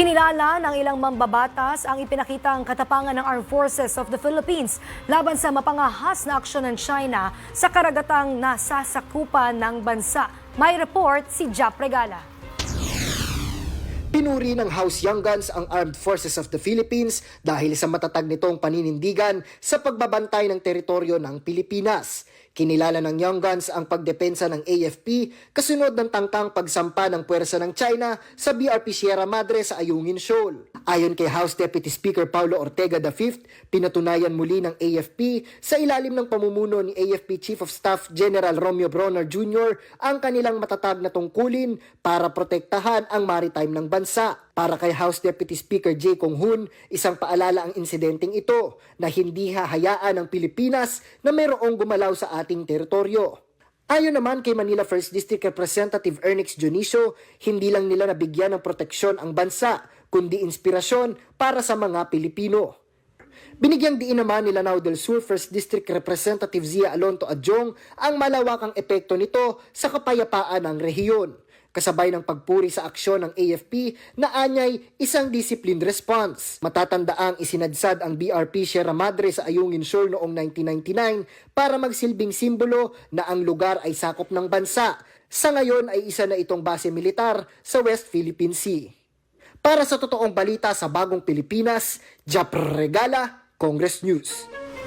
Kinilala ng ilang mambabatas ang ipinakitang katapangan ng Armed Forces of the Philippines laban sa mapangahas na aksyon ng China sa karagatang nasasakupan ng bansa. May report si Jap Regala. Pinuri ng House Young Guns ang Armed Forces of the Philippines dahil sa matatag nitong paninindigan sa pagbabantay ng teritoryo ng Pilipinas. Kinilala ng Young Guns ang pagdepensa ng AFP kasunod ng tangkang pagsampa ng puwersa ng China sa BRP Sierra Madre sa Ayungin Shoal. Ayon kay House Deputy Speaker Paulo Ortega V, pinatunayan muli ng AFP sa ilalim ng pamumuno ni AFP Chief of Staff General Romeo Bronner Jr. ang kanilang matatag na tungkulin para protektahan ang maritime ng bansa. Para kay House Deputy Speaker Jay Kong Hoon, isang paalala ang insidenteng ito na hindi hahayaan ng Pilipinas na mayroong gumalaw sa ating teritoryo. Ayon naman kay Manila 1st District Representative Ernix Dionisio, hindi lang nila nabigyan ng proteksyon ang bansa, kundi inspirasyon para sa mga Pilipino. Binigyang diin naman ni Lanao del Sur 1st District Representative Zia Alonto Adjong ang malawakang epekto nito sa kapayapaan ng rehiyon. Kasabay ng pagpuri sa aksyon ng AFP na anyay isang disciplined response. Matatandaang isinadsad ang BRP Sierra Madre sa Ayungin Shore noong 1999 para magsilbing simbolo na ang lugar ay sakop ng bansa. Sa ngayon ay isa na itong base militar sa West Philippine Sea. Para sa totoong balita sa bagong Pilipinas, Jap Regala, Congress News.